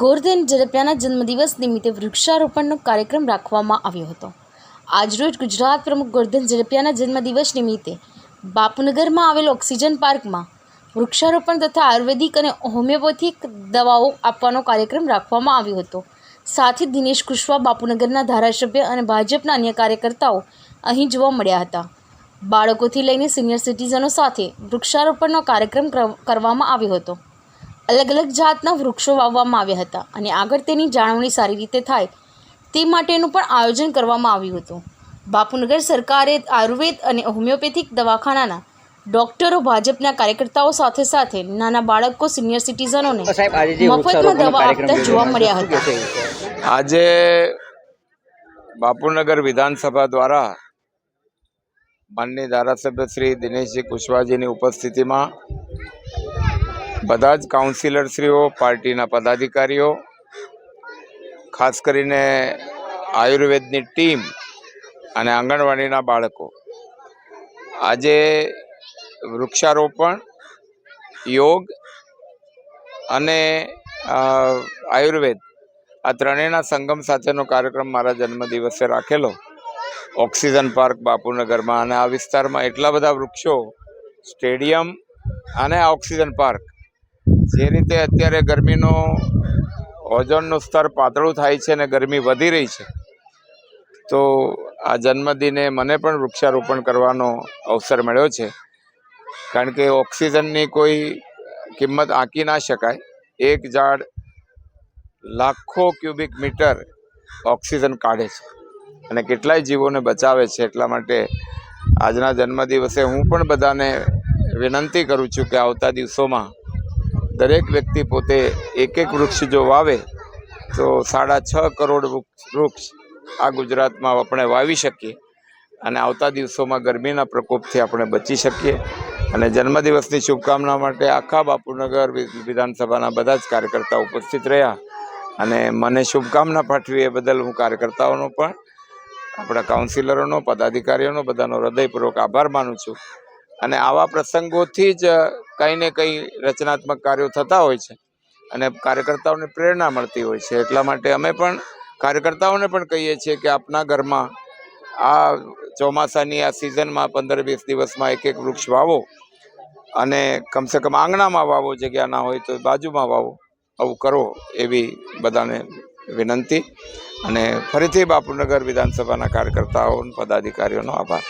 ગોરધન ઝડપિયાના જન્મદિવસ નિમિત્તે વૃક્ષારોપણનો કાર્યક્રમ રાખવામાં આવ્યો હતો. આજરોજ ગુજરાત પ્રમુખ ગોરધન ઝડપિયાના જન્મદિવસ નિમિત્તે બાપુનગરમાં આવેલ ઓક્સિજન પાર્કમાં વૃક્ષારોપણ તથા આયુર્વેદિક અને હોમિયોપેથિક દવાઓ આપવાનો કાર્યક્રમ રાખવામાં આવ્યો હતો. સાથે દિનેશ કુશવા બાપુનગરના ધારાસભ્ય અને ભાજપના અન્ય કાર્યકર્તાઓ અહીં જોવા મળ્યા હતા. બાળકોથી લઈને સિનિયર સિટીઝનો સાથે વૃક્ષારોપણનો કાર્યક્રમ કરવામાં આવ્યો હતો. અલગ અલગ જાતના વૃક્ષો વાવવામાં આવ્યા હતા અને આગળ તેની જાળવણી સારી રીતે થાય તે માટેનું પણ આયોજન કરવામાં આવ્યું હતું બાપુનગર સરકારે આયુર્વેદ અને હોમિયોપેથિક દવાખાનાના ડોક્ટરો ભાજપના કાર્યકર્તાઓ સાથે સાથે નાના બાળકો સિનિયર સિટીઝનોને મફતમાં દવા આપતા જોવા મળ્યા હતા? આજે બાપુનગર વિધાનસભા દ્વારા માનની ધારાસભ્ય શ્રી દિનેશજી કુશવાજીની ઉપસ્થિતિમાં બધા જ કાઉન્સિલરશ્રીઓ પાર્ટીના પદાધિકારીઓ, ખાસ કરીને આયુર્વેદની ટીમ અને આંગણવાડીના બાળકો. આજે વૃક્ષારોપણ, યોગ અને આયુર્વેદ આ ત્રણેયના સંગમ સાથેનો કાર્યક્રમ મારા જન્મદિવસે રાખેલો. ઓક્સિજન પાર્ક બાપુનગરમાં અને આ વિસ્તારમાં એટલા બધા વૃક્ષો, સ્ટેડિયમ અને ઓક્સિજન પાર્ક જે રીતે અત્યારે ગરમીનો ઓઝોનનું સ્તર પાતળું થાય છે અને ગરમી વધી રહી છે, તો આ જન્મદિને મને પણ વૃક્ષારોપણ કરવાનો અવસર મળ્યો છે. કારણ કે ઓક્સિજનની કોઈ કિંમત આંકી ના શકાય. એક ઝાડ લાખો ક્યુબિક મીટર ઓક્સિજન કાઢે છે અને કેટલાય જીવોને બચાવે છે. એટલા માટે આજના જન્મદિવસે હું પણ બધાને વિનંતી કરું છું કે આવતા દિવસોમાં દરેક વ્યક્તિ પોતે એક એક વૃક્ષ જો વાવે, તો સાડા છ કરોડ વૃક્ષ આ ગુજરાતમાં આપણે વાવી શકીએ અને આવતા દિવસોમાં ગરમીના પ્રકોપથી આપણે બચી શકીએ. અને જન્મદિવસની શુભકામના માટે આખા બાપુનગર વિધાનસભાના બધા જ કાર્યકર્તાઓ ઉપસ્થિત રહ્યા. અને મને શુભકામના પાઠવી એ બદલ હું કાર્યકર્તાઓનો પણ, આપણા કાઉન્સિલરોનો, પદાધિકારીઓનો બધાનો હૃદયપૂર્વક આભાર માનું છું. અને આવા પ્રસંગોથી જ કંઈ ને કંઈ રચનાત્મક કાર્યો થતા હોય છે અને કાર્યકર્તાઓને પ્રેરણા મળતી હોય છે. એટલા માટે અમે પણ કાર્યકર્તાઓને પણ કહીએ છીએ કે આપના ઘરમાં આ ચોમાસાની આ સિઝનમાં પંદર વીસ દિવસમાં એક એક વૃક્ષ વાવો અને કમસે કમ આંગણામાં વાવો, જગ્યા ના હોય તો બાજુમાં વાવો. આવું કરો એવી બધાને વિનંતી અને ફરીથી બાપુનગર વિધાનસભાના કાર્યકર્તાઓ પદાધિકારીઓનો આભાર.